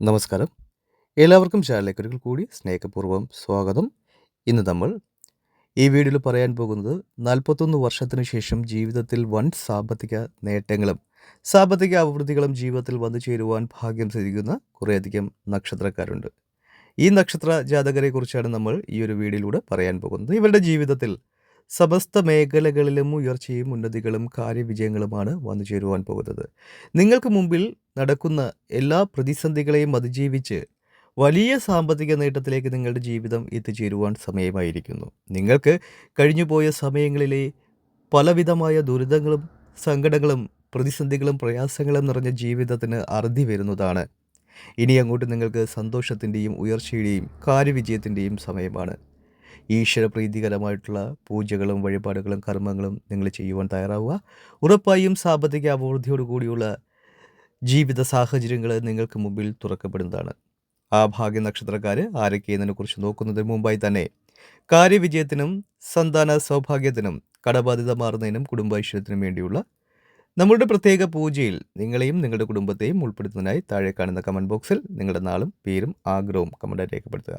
നമസ്കാരം. എല്ലാവർക്കും ചാനലിലേക്ക് ഒരിക്കൽ കൂടി സ്നേഹപൂർവം സ്വാഗതം. ഇന്ന് നമ്മൾ ഈ വീഡിയോയിൽ പറയാൻ പോകുന്നത് നാൽപ്പത്തൊന്ന് വർഷത്തിന് ശേഷം ജീവിതത്തിൽ വൻ സാമ്പത്തിക നേട്ടങ്ങളും സാമ്പത്തിക അഭിവൃദ്ധികളും ജീവിതത്തിൽ വന്നു ചേരുവാൻ ഭാഗ്യം സിദ്ധിക്കുന്ന കുറേയധികം നക്ഷത്രക്കാരുണ്ട്. ഈ നക്ഷത്ര ജാതകരെക്കുറിച്ചാണ് നമ്മൾ ഈ ഒരു വീഡിയോയിലൂടെ പറയാൻ പോകുന്നത്. ഇവരുടെ ജീവിതത്തിൽ സമസ്ത മേഖലകളിലും ഉയർച്ചയും ഉന്നതികളും കാര്യവിജയങ്ങളുമാണ് വന്നു ചേരുവാൻ പോകുന്നത്. നിങ്ങൾക്ക് മുമ്പിൽ നടക്കുന്ന എല്ലാ പ്രതിസന്ധികളെയും അതിജീവിച്ച് വലിയ സാമ്പത്തിക നേട്ടത്തിലേക്ക് നിങ്ങളുടെ ജീവിതം എത്തിച്ചേരുവാൻ സമയമായിരിക്കുന്നു. നിങ്ങൾക്ക് കഴിഞ്ഞുപോയ സമയങ്ങളിലെ പലവിധമായ ദുരിതങ്ങളും സങ്കടങ്ങളും പ്രതിസന്ധികളും പ്രയാസങ്ങളും നിറഞ്ഞ ജീവിതത്തിന് അറുതി വരുന്നതാണ്. ഇനി അങ്ങോട്ട് നിങ്ങൾക്ക് സന്തോഷത്തിന്റെയും ഉയർച്ചയുടെയും കാര്യവിജയത്തിന്റെയും സമയമാണ്. ഈശ്വരപ്രീതികരമായിട്ടുള്ള പൂജകളും വഴിപാടുകളും കർമ്മങ്ങളും നിങ്ങൾ ചെയ്യുവാൻ തയ്യാറാവുക. ഉറപ്പായും സാമ്പത്തിക അഭിവൃദ്ധിയോടു കൂടിയുള്ള ജീവിത സാഹചര്യങ്ങൾ നിങ്ങൾക്ക് മുമ്പിൽ തുറക്കപ്പെടുന്നതാണ്. ആ ഭാഗ്യ നക്ഷത്രക്കാർ ആരൊക്കെയെന്നതിനെക്കുറിച്ച് നോക്കുന്നതിന് മുമ്പായി തന്നെ കാര്യവിജയത്തിനും സന്താന സൗഭാഗ്യത്തിനും കടബാധ്യത മാറുന്നതിനും കുടുംബൈശ്വര്യത്തിനും വേണ്ടിയുള്ള നമ്മളുടെ പ്രത്യേക പൂജയിൽ നിങ്ങളെയും നിങ്ങളുടെ കുടുംബത്തെയും ഉൾപ്പെടുത്തുന്നതിനായി താഴെ കാണുന്ന കമന്റ് ബോക്സിൽ നിങ്ങളുടെ നാളും പേരും ആഗ്രഹവും കമന്റായി രേഖപ്പെടുത്തുക.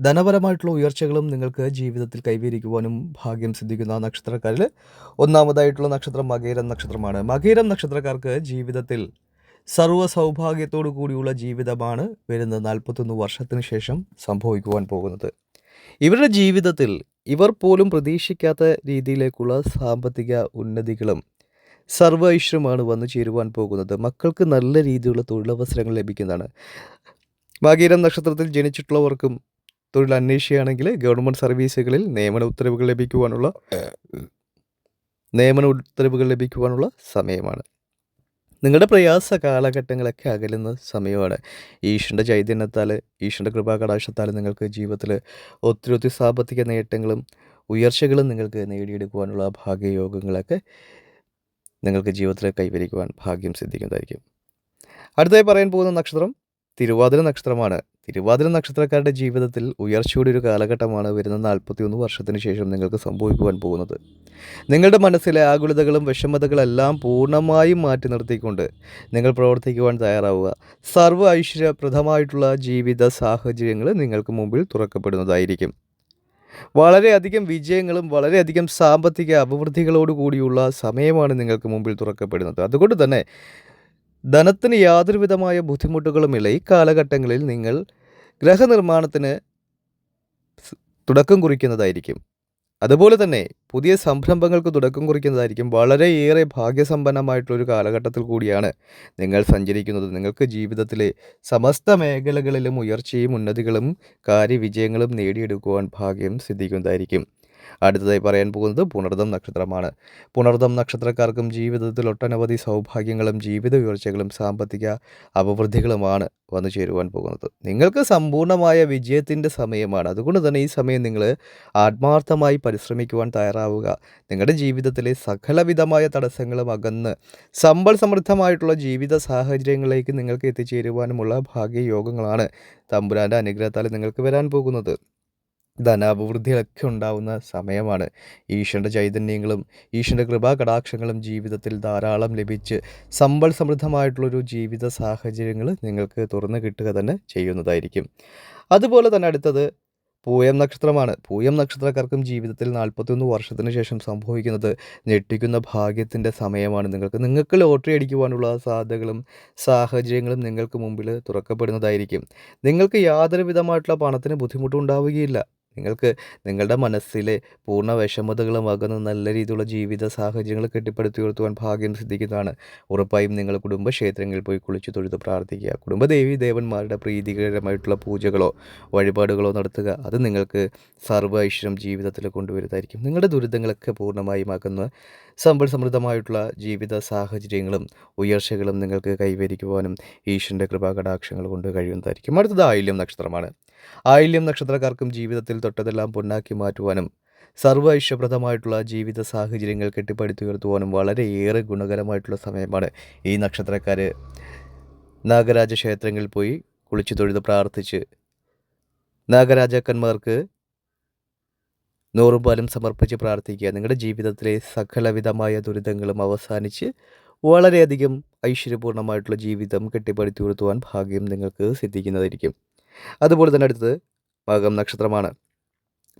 ധനപരമായിട്ടുള്ള ഉയർച്ചകളും നിങ്ങൾക്ക് ജീവിതത്തിൽ കൈവരിക്കുവാനും ഭാഗ്യം സിദ്ധിക്കുന്ന നക്ഷത്രക്കാരിൽ ഒന്നാമതായിട്ടുള്ള നക്ഷത്രം മകേരം നക്ഷത്രമാണ്. മകേരം നക്ഷത്രക്കാർക്ക് ജീവിതത്തിൽ സർവ സൗഭാഗ്യത്തോടു കൂടിയുള്ള ജീവിതമാണ് വരുന്ന നാൽപ്പത്തൊന്ന് വർഷത്തിന് ശേഷം സംഭവിക്കുവാൻ പോകുന്നത്. ഇവരുടെ ജീവിതത്തിൽ ഇവർ പോലും പ്രതീക്ഷിക്കാത്ത രീതിയിലേക്കുള്ള സാമ്പത്തിക ഉന്നതികളും സർവ ഐശ്വര്യമാണ് വന്നു ചേരുവാൻ പോകുന്നത്. മക്കൾക്ക് നല്ല രീതിയിലുള്ള തൊഴിലവസരങ്ങൾ ലഭിക്കുന്നതാണ്. മകീരം നക്ഷത്രത്തിൽ ജനിച്ചിട്ടുള്ളവർക്കും തൊഴിൽ അന്വേഷിക്കുകയാണെങ്കിൽ ഗവൺമെന്റ് സർവീസുകളിൽ നിയമന ഉത്തരവുകൾ ലഭിക്കുവാനുള്ള നിയമന ഉത്തരവുകൾ ലഭിക്കുവാനുള്ള സമയമാണ്. നിങ്ങളുടെ പ്രയാസ കാലഘട്ടങ്ങളൊക്കെ അകലുന്ന സമയമാണ്. ഈശ്വരന്റെ ചൈതന്യത്താൽ ഈശ്വരന്റെ കൃപാകടാശത്താൽ നിങ്ങൾക്ക് ജീവിതത്തിൽ ഒത്തിരി ഒത്തിരി സാമ്പത്തിക നേട്ടങ്ങളും ഉയർച്ചകളും നിങ്ങൾക്ക് നേടിയെടുക്കുവാനുള്ള ഭാഗ്യയോഗങ്ങളൊക്കെ നിങ്ങൾക്ക് ജീവിതത്തിൽ കൈവരിക്കുവാൻ ഭാഗ്യം സിദ്ധിക്കുന്നതായിരിക്കും. അടുത്തായി പറയാൻ പോകുന്ന നക്ഷത്രം തിരുവാതിര നക്ഷത്രമാണ്. തിരുവാതിര നക്ഷത്രക്കാരുടെ ജീവിതത്തിൽ ഉയർച്ചയുടെ ഒരു കാലഘട്ടമാണ് വരുന്ന നാൽപ്പത്തിയൊന്ന് വർഷത്തിന് ശേഷം നിങ്ങൾക്ക് സംഭവിക്കുവാൻ പോകുന്നത്. നിങ്ങളുടെ മനസ്സിലെ ആകുലതകളും വിഷമതകളെല്ലാം പൂർണമായും മാറ്റി നിർത്തിക്കൊണ്ട് നിങ്ങൾ പ്രവർത്തിക്കുവാൻ തയ്യാറാവുക. സർവ ഐശ്വര്യപ്രദമായിട്ടുള്ള ജീവിത സാഹചര്യങ്ങൾ നിങ്ങൾക്ക് മുമ്പിൽ തുറക്കപ്പെടുന്നതായിരിക്കും. വളരെയധികം വിജയങ്ങളും വളരെയധികം സാമ്പത്തിക അഭിവൃദ്ധികളോട് കൂടിയുള്ള സമയമാണ് നിങ്ങൾക്ക് മുമ്പിൽ തുറക്കപ്പെടുന്നത്. അതുകൊണ്ട് തന്നെ ധനത്തിന് യാതൊരുവിധമായ ബുദ്ധിമുട്ടുകളുമില്ല ഈ കാലഘട്ടങ്ങളിൽ നിങ്ങൾ ഗ്രഹനിർമ്മാണത്തിന് തുടക്കം കുറിക്കുന്നതായിരിക്കും. അതുപോലെ തന്നെ പുതിയ സംരംഭങ്ങൾക്ക് തുടക്കം കുറിക്കുന്നതായിരിക്കും. വളരെയേറെ ഭാഗ്യസമ്പന്നമായിട്ടുള്ളൊരു കാലഘട്ടത്തിൽ കൂടിയാണ് നിങ്ങൾ സഞ്ചരിക്കുന്നത്. നിങ്ങൾക്ക് ജീവിതത്തിലെ സമസ്ത മേഖലകളിലും ഉയർച്ചയും ഉന്നതികളും കാര്യവിജയങ്ങളും നേടിയെടുക്കുവാൻ ഭാഗ്യം സിദ്ധിക്കുന്നതായിരിക്കും. അടുത്തതായി പറയാൻ പോകുന്നത് പുണർദം നക്ഷത്രമാണ്. പുണർദം നക്ഷത്രക്കാർക്കും ജീവിതത്തിൽ ഒട്ടനവധി സൗഭാഗ്യങ്ങളും ജീവിത ഉയർച്ചകളും സാമ്പത്തിക അഭിവൃദ്ധികളുമാണ് വന്നു ചേരുവാൻ പോകുന്നത്. നിങ്ങൾക്ക് സമ്പൂർണമായ വിജയത്തിന്റെ സമയമാണ്. അതുകൊണ്ട് തന്നെ ഈ സമയം നിങ്ങൾ ആത്മാർത്ഥമായി പരിശ്രമിക്കുവാൻ തയ്യാറാവുക. നിങ്ങളുടെ ജീവിതത്തിലെ സകലവിധമായ തടസ്സങ്ങളും അകന്ന് സമ്പൽ സമൃദ്ധമായിട്ടുള്ള ജീവിത സാഹചര്യങ്ങളിലേക്ക് നിങ്ങൾക്ക് എത്തിച്ചേരുവാനുമുള്ള ഭാഗ്യയോഗങ്ങളാണ് തമ്പുരാന്റെ അനുഗ്രഹത്താൽ നിങ്ങൾക്ക് വരാൻ പോകുന്നത്. ധനാഭിവൃദ്ധികളൊക്കെ ഉണ്ടാവുന്ന സമയമാണ്. ഈശ്വരന്റെ ചൈതന്യങ്ങളും ഈശ്വരന്റെ കൃപാ കടാക്ഷങ്ങളും ജീവിതത്തിൽ ധാരാളം ലഭിച്ച് സമ്പൽ സമൃദ്ധമായിട്ടുള്ളൊരു ജീവിത സാഹചര്യങ്ങൾ നിങ്ങൾക്ക് തുറന്നു കിട്ടുക തന്നെ ചെയ്യുന്നതായിരിക്കും. അതുപോലെ തന്നെ അടുത്തത് പൂയം നക്ഷത്രമാണ്. പൂയം നക്ഷത്രക്കാർക്കും ജീവിതത്തിൽ നാൽപ്പത്തൊന്ന് വർഷത്തിന് ശേഷം സംഭവിക്കുന്നത് ഞെട്ടിക്കുന്ന ഭാഗ്യത്തിന്റെ സമയമാണ്. നിങ്ങൾക്ക് നിങ്ങൾക്ക് ലോട്ടറി അടിക്കുവാനുള്ള സാധ്യതകളും സാഹചര്യങ്ങളും നിങ്ങൾക്ക് മുമ്പിൽ തുറക്കപ്പെടുന്നതായിരിക്കും. നിങ്ങൾക്ക് യാതൊരു വിധമായിട്ടുള്ള പണത്തിന് ബുദ്ധിമുട്ടുണ്ടാവുകയില്ല. നിങ്ങൾക്ക് നിങ്ങളുടെ മനസ്സിലെ പൂർണ വിഷമതകളും അകന്ന് നല്ല രീതിയിലുള്ള ജീവിത സാഹചര്യങ്ങൾ കെട്ടിപ്പടുത്തി ഉയർത്തുവാൻ ഭാഗ്യം സിദ്ധിക്കുന്നതാണ്. ഉറപ്പായും നിങ്ങൾ കുടുംബക്ഷേത്രങ്ങളിൽ പോയി കുളിച്ച് തൊഴുത് പ്രാർത്ഥിക്കുക. കുടുംബദേവി ദേവന്മാരുടെ പ്രീതികരമായിട്ടുള്ള പൂജകളോ വഴിപാടുകളോ നടത്തുക. അത് നിങ്ങൾക്ക് സർവ ഐശ്വര്യം ജീവിതത്തിൽ കൊണ്ടുവരുന്നതായിരിക്കും. നിങ്ങളുടെ ദുരിതങ്ങളൊക്കെ പൂർണമായും അകന്ന് സമ്പൽ സമൃദ്ധമായിട്ടുള്ള ജീവിത സാഹചര്യങ്ങളും ഉയർച്ചകളും നിങ്ങൾക്ക് കൈവരിക്കുവാനും ഈശ്വരന്റെ കൃപാകടാക്ഷങ്ങൾ കൊണ്ട് കഴിയുന്നതായിരിക്കും. അടുത്തത് ആയില്യം നക്ഷത്രമാണ്. ആയില്യം നക്ഷത്രക്കാർക്കും ജീവിതത്തിൽ തൊട്ടതെല്ലാം പൊന്നാക്കി മാറ്റുവാനും സർവ ഐശ്വര്യപ്രദമായിട്ടുള്ള ജീവിത സാഹചര്യങ്ങൾ കെട്ടിപ്പടുത്തുയർത്തുവാനും വളരെയേറെ ഗുണകരമായിട്ടുള്ള സമയമാണ് ഈ നക്ഷത്രക്കാർ നാഗരാജ ക്ഷേത്രങ്ങളിൽ പോയി കുളിച്ചു തൊഴുത് പ്രാർത്ഥിച്ച് നാഗരാജാക്കന്മാർക്ക് നൂറുപാലും സമർപ്പിച്ച് പ്രാർത്ഥിക്കുക. നിങ്ങളുടെ ജീവിതത്തിലെ സകലവിധമായ ദുരിതങ്ങളും അവസാനിച്ച് വളരെയധികം ഐശ്വര്യപൂർണമായിട്ടുള്ള ജീവിതം കെട്ടിപ്പടുത്തി കൊടുത്തുവാൻ ഭാഗ്യം നിങ്ങൾക്ക് സിദ്ധിക്കുന്നതായിരിക്കും. അതുപോലെ തന്നെ അടുത്തത് മകം നക്ഷത്രമാണ്.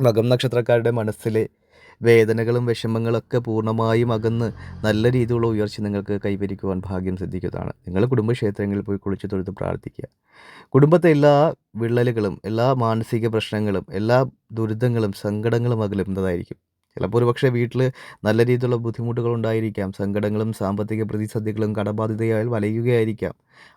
മകം നക്ഷത്രക്കാരുടെ മനസ്സിലെ വേദനകളും വിഷമങ്ങളൊക്കെ പൂർണമായും അകന്ന് നല്ല രീതിയിലുള്ള ഉയർച്ച നിങ്ങൾക്ക് കൈവരിക്കുവാൻ ഭാഗ്യം സിദ്ധിക്കുന്നതാണ്. നിങ്ങൾ കുടുംബക്ഷേത്രങ്ങളിൽ പോയി കുളിച്ച് തൊഴുത്ത് പ്രാർത്ഥിക്കുക. കുടുംബത്തെ എല്ലാ വിള്ളലുകളും എല്ലാ മാനസിക പ്രശ്നങ്ങളും എല്ലാ ദുരിതങ്ങളും സങ്കടങ്ങളും അകലുന്നതായിരിക്കും. ചിലപ്പോൾ ഒരു പക്ഷേ വീട്ടിൽ നല്ല രീതിയിലുള്ള ബുദ്ധിമുട്ടുകൾ ഉണ്ടായിരിക്കാം. സങ്കടങ്ങളും സാമ്പത്തിക പ്രതിസന്ധികളും കടബാധിതയായി വലയുകയായിരിക്കാം.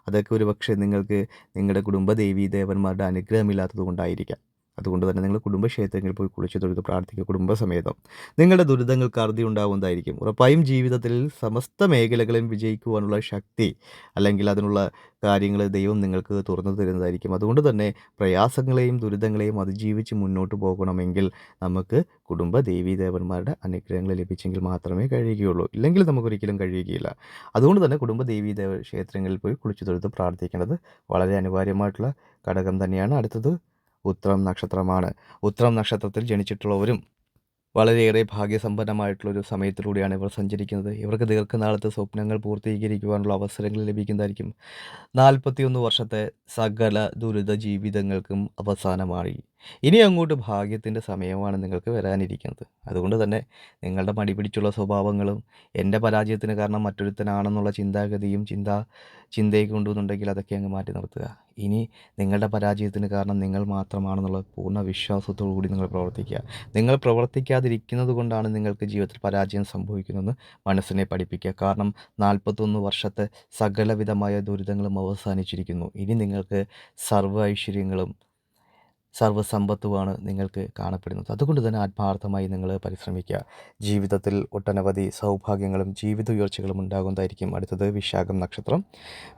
അതൊക്കെ ഒരു പക്ഷേ നിങ്ങൾക്ക് നിങ്ങളുടെ കുടുംബ ദേവീ ദേവന്മാരുടെ അനുഗ്രഹമില്ലാത്തത് കൊണ്ടായിരിക്കാം അതുകൊണ്ട് തന്നെ നിങ്ങൾ കുടുംബക്ഷേത്രങ്ങളിൽ പോയി കുളിച്ച് തൊഴുത് പ്രാർത്ഥിക്കുക കുടുംബസമേതം. നിങ്ങളുടെ ദുരിതങ്ങൾക്ക് അറുതി ഉണ്ടാവുന്നതായിരിക്കും. ഉറപ്പായും ജീവിതത്തിൽ സമസ്ത മേഖലകളിൽ വിജയിക്കുവാനുള്ള ശക്തി അല്ലെങ്കിൽ അതിനുള്ള കാര്യങ്ങൾ ദൈവം നിങ്ങൾക്ക് തുറന്നു തരുന്നതായിരിക്കും. അതുകൊണ്ട് തന്നെ പ്രയാസങ്ങളെയും ദുരിതങ്ങളെയും അതിജീവിച്ച് മുന്നോട്ട് പോകണമെങ്കിൽ നമുക്ക് കുടുംബ ദേവീ ദേവന്മാരുടെ അനുഗ്രഹങ്ങൾ ലഭിച്ചെങ്കിൽ മാത്രമേ കഴിയുകയുള്ളൂ. ഇല്ലെങ്കിൽ നമുക്കൊരിക്കലും കഴിയുകയില്ല. അതുകൊണ്ട് തന്നെ കുടുംബ ദേവീ ദേവ ക്ഷേത്രങ്ങളിൽ പോയി കുളിച്ചു തൊഴുത്ത് പ്രാർത്ഥിക്കേണ്ടത് വളരെ അനിവാര്യമായിട്ടുള്ള ഘടകം തന്നെയാണ്. അടുത്തത് ഉത്രം നക്ഷത്രമാണ്. ഉത്രം നക്ഷത്രത്തിൽ ജനിച്ചിട്ടുള്ളവരും വളരെയേറെ ഭാഗ്യസമ്പന്നമായിട്ടുള്ളൊരു സമയത്തിലൂടെയാണ് ഇവർ സഞ്ചരിക്കുന്നത്. ഇവർക്ക് ദീർഘനാളത്തെ സ്വപ്നങ്ങൾ പൂർത്തീകരിക്കുവാനുള്ള അവസരങ്ങൾ ലഭിക്കുന്നതായിരിക്കും. നാൽപ്പത്തിയൊന്ന് വർഷത്തെ സകല ദുരിത ജീവിതങ്ങൾക്കും അവസാനമായി. ഇനി അങ്ങോട്ട് ഭാഗ്യത്തിന്റെ സമയമാണ് നിങ്ങൾക്ക് വരാനിരിക്കുന്നത്. അതുകൊണ്ട് തന്നെ നിങ്ങളുടെ മടി പിടിച്ചുള്ള സ്വഭാവങ്ങളും എന്റെ പരാജയത്തിന് കാരണം മറ്റൊരുത്തനാണെന്നുള്ള ചിന്താഗതിയും ചിന്താ ചിന്തയൊക്കെ കൊണ്ടുവന്നുണ്ടെങ്കിൽ അതൊക്കെ അങ്ങ് മാറ്റി നിർത്തുക. ഇനി നിങ്ങളുടെ പരാജയത്തിന് കാരണം നിങ്ങൾ മാത്രമാണെന്നുള്ള പൂർണ വിശ്വാസത്തോടു കൂടി നിങ്ങൾ പ്രവർത്തിക്കുക. നിങ്ങൾ പ്രവർത്തിക്കാതിരിക്കുന്നത് കൊണ്ടാണ് നിങ്ങൾക്ക് ജീവിതത്തിൽ പരാജയം സംഭവിക്കുന്നതെന്ന് മനസ്സിനെ പഠിപ്പിക്കുക. കാരണം നാൽപ്പത്തൊന്ന് വർഷത്തെ സകലവിധമായ ദുരിതങ്ങളും അവസാനിച്ചിരിക്കുന്നു. ഇനി നിങ്ങൾക്ക് സർവ ഐശ്വര്യങ്ങളും സർവസമ്പത്തുമാണ് നിങ്ങൾക്ക് കാണപ്പെടുന്നത്. അതുകൊണ്ട് തന്നെ ആത്മാർത്ഥമായി നിങ്ങൾ പരിശ്രമിക്കുക. ജീവിതത്തിൽ ഒട്ടനവധി സൗഭാഗ്യങ്ങളും ജീവിത ഉയർച്ചകളും ഉണ്ടാകുന്നതായിരിക്കും അടുത്തത് വിശാഖം നക്ഷത്രം.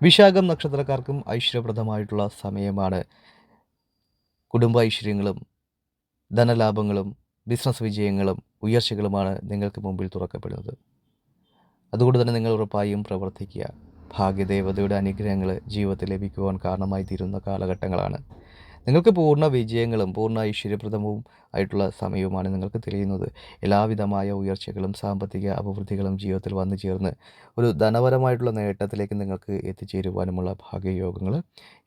വിശാഖം നക്ഷത്രക്കാർക്കും ഐശ്വര്യപ്രദമായിട്ടുള്ള സമയമാണ്. കുടുംബ ഐശ്വര്യങ്ങളും ധനലാഭങ്ങളും ബിസിനസ് വിജയങ്ങളും ഉയർച്ചകളുമാണ് നിങ്ങൾക്ക് മുമ്പിൽ തുറക്കപ്പെടുന്നത്. അതുകൊണ്ട് തന്നെ നിങ്ങൾ ഉറപ്പായും പ്രവർത്തിക്കുക. ഭാഗ്യദേവതയുടെ അനുഗ്രഹങ്ങൾ ജീവിതത്തിൽ ലഭിക്കുവാൻ കാരണമായി തീരുന്ന കാലഘട്ടങ്ങളാണ്. നിങ്ങൾക്ക് പൂർണ വിജയങ്ങളും പൂർണ ഐശ്വര്യപ്രദവും ആയിട്ടുള്ള സമയവുമാണ് നിങ്ങൾക്ക് തെളിയുന്നത്. എല്ലാവിധമായ ഉയർച്ചകളും സാമ്പത്തിക അഭിവൃദ്ധികളും ജീവിതത്തിൽ വന്നു ചേർന്ന് ഒരു ധനപരമായിട്ടുള്ള നേട്ടത്തിലേക്ക് നിങ്ങൾക്ക് എത്തിച്ചേരുവാനുമുള്ള ഭാഗ്യയോഗങ്ങൾ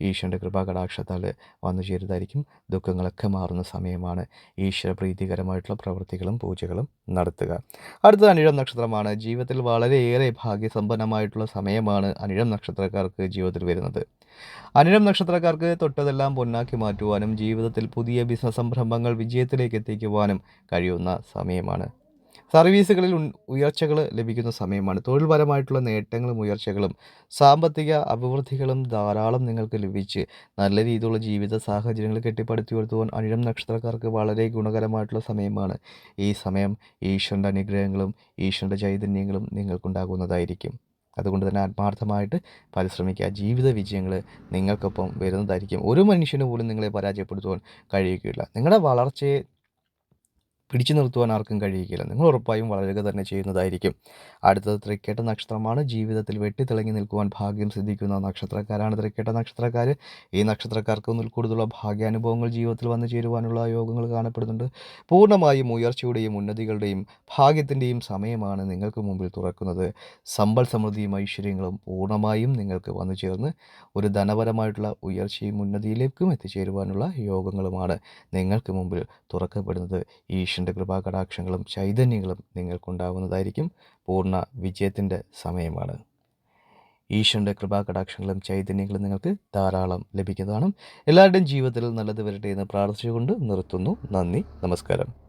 ഈശ്വരന്റെ കൃപാകടാക്ഷത്താൽ വന്നു ചേരുന്നതായിരിക്കും. ദുഃഖങ്ങളൊക്കെ മാറുന്ന സമയമാണ് ഈശ്വര പ്രീതികരമായിട്ടുള്ള പ്രവൃത്തികളും പൂജകളും നടത്തുക. അടുത്ത അനിഴം നക്ഷത്രമാണ്. ജീവിതത്തിൽ വളരെയേറെ ഭാഗ്യസമ്പന്നമായിട്ടുള്ള സമയമാണ് അനിഴം നക്ഷത്രക്കാർക്ക് ജീവിതത്തിൽ വരുന്നത്. അനിഴം നക്ഷത്രക്കാർക്ക് തൊട്ടതെല്ലാം പൊന്നാക്കി മാറ്റുവാനും ജീവിതത്തിൽ പുതിയ ബിസിനസ് സംരംഭങ്ങൾ വിജയത്തിലേക്ക് എത്തിക്കുവാനും കഴിയുന്ന സമയമാണ്. സർവീസുകളിൽ ഉയർച്ചകൾ ലഭിക്കുന്ന സമയമാണ്. തൊഴിൽപരമായിട്ടുള്ള നേട്ടങ്ങളും ഉയർച്ചകളും സാമ്പത്തിക അഭിവൃദ്ധികളും ധാരാളം നിങ്ങൾക്ക് ലഭിച്ച് നല്ല രീതിയിലുള്ള ജീവിത സാഹചര്യങ്ങൾ കെട്ടിപ്പടുത്തി ഉയർത്തുവാൻ അനിഴം നക്ഷത്രക്കാർക്ക് വളരെ ഗുണകരമായിട്ടുള്ള സമയമാണ്. ഈ സമയം ഈശ്വരന്റെ അനുഗ്രഹങ്ങളും ഈശ്വരന്റെ ചൈതന്യങ്ങളും നിങ്ങൾക്കുണ്ടാകുന്നതായിരിക്കും. അതുകൊണ്ട് തന്നെ ആത്മാർത്ഥമായിട്ട് പരിശ്രമിക്കുക. ജീവിത വിജയങ്ങൾ നിങ്ങൾക്കൊപ്പം വരുന്നതായിരിക്കും. ഒരു മനുഷ്യന് പോലും നിങ്ങളെ പരാജയപ്പെടുത്തുവാൻ കഴിയുകയില്ല. നിങ്ങളുടെ വളർച്ചയെ പിടിച്ചു നിർത്തുവാൻ ആർക്കും കഴിയുകയില്ല നിങ്ങൾ ഉറപ്പായും വളരുക തന്നെ ചെയ്യുന്നതായിരിക്കും. അടുത്തത് തൃക്കേട്ട നക്ഷത്രമാണ്. ജീവിതത്തിൽ വെട്ടിത്തിളങ്ങി നിൽക്കുവാൻ ഭാഗ്യം സിദ്ധിക്കുന്ന നക്ഷത്രക്കാരാണ് തൃക്കേട്ട നക്ഷത്രക്കാർ ഈ നക്ഷത്രക്കാർക്ക് ഒന്നിൽ കൂടുതലുള്ള ഭാഗ്യാനുഭവങ്ങൾ ജീവിതത്തിൽ വന്നു ചേരുവാനുള്ള യോഗങ്ങൾ കാണപ്പെടുന്നുണ്ട്. പൂർണമായും ഉയർച്ചയുടെയും ഉന്നതികളുടെയും ഭാഗ്യത്തിന്റെയും സമയമാണ് നിങ്ങൾക്ക് മുമ്പിൽ തുറക്കുന്നത്. സമ്പൽ സമൃദ്ധിയും ഐശ്വര്യങ്ങളും പൂർണമായും നിങ്ങൾക്ക് വന്നു ചേർന്ന് ഒരു ധനപരമായിട്ടുള്ള ഉയർച്ചയും ഉന്നതിയിലേക്കും എത്തിച്ചേരുവാനുള്ള യോഗങ്ങളുമാണ് നിങ്ങൾക്ക് മുമ്പിൽ തുറക്കപ്പെടുന്നത്. ഈ ഈശ്വരന്റെ കൃപാകടാക്ഷങ്ങളും ചൈതന്യങ്ങളും നിങ്ങൾക്കുണ്ടാവുന്നതായിരിക്കും പൂർണ വിജയത്തിന്റെ സമയമാണ്. ഈശ്വരന്റെ കൃപാകടാക്ഷങ്ങളും ചൈതന്യങ്ങളും നിങ്ങൾക്ക് ധാരാളം ലഭിക്കുന്നതാണ്. എല്ലാവരുടെയും ജീവിതത്തിൽ നല്ലത് വരട്ടെ എന്ന് പ്രാർത്ഥിച്ചുകൊണ്ട് നിർത്തുന്നു. നന്ദി. നമസ്കാരം.